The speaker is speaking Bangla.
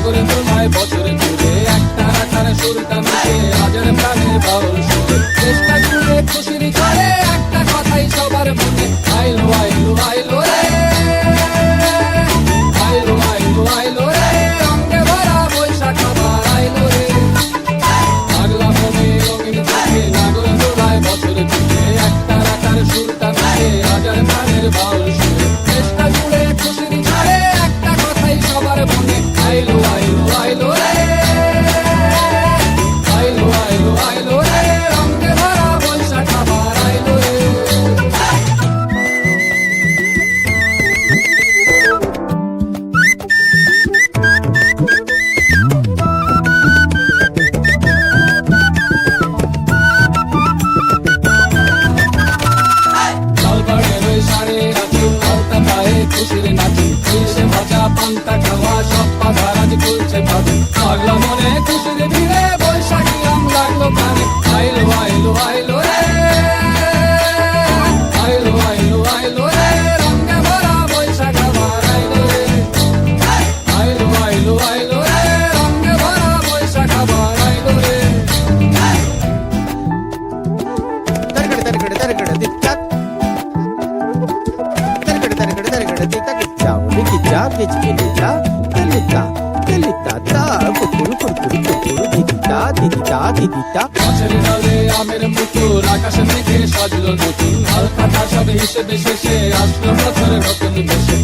সাগরে তোমায় বছর জুড়ে একটা আঠারে সুরটা মিশে হাজার প্রাণে বাউল সুরে। চেষ্টা করে খুশির করে একটা কথাই সবার মনে, আইলো আইলো, আইল। ইলিশে ভাজা পান্তা খাওয়া সব পাধার আজ খুলছে ভাবি লাগল মনে খুশির ভিড়ে বৈশাখী আম লাগল কানে আইলো তেলিতা তেলিতা তেলিতা তা, কুকুর কুকুর কুকুর দিদিতা দিদিতা দিদিতা গাছের ডালে আমের মুকুল আকাশে থেকে সাজলো নতুন। হালকা সব হিসেবে শেষে আসলো বছর নতুন দেশে।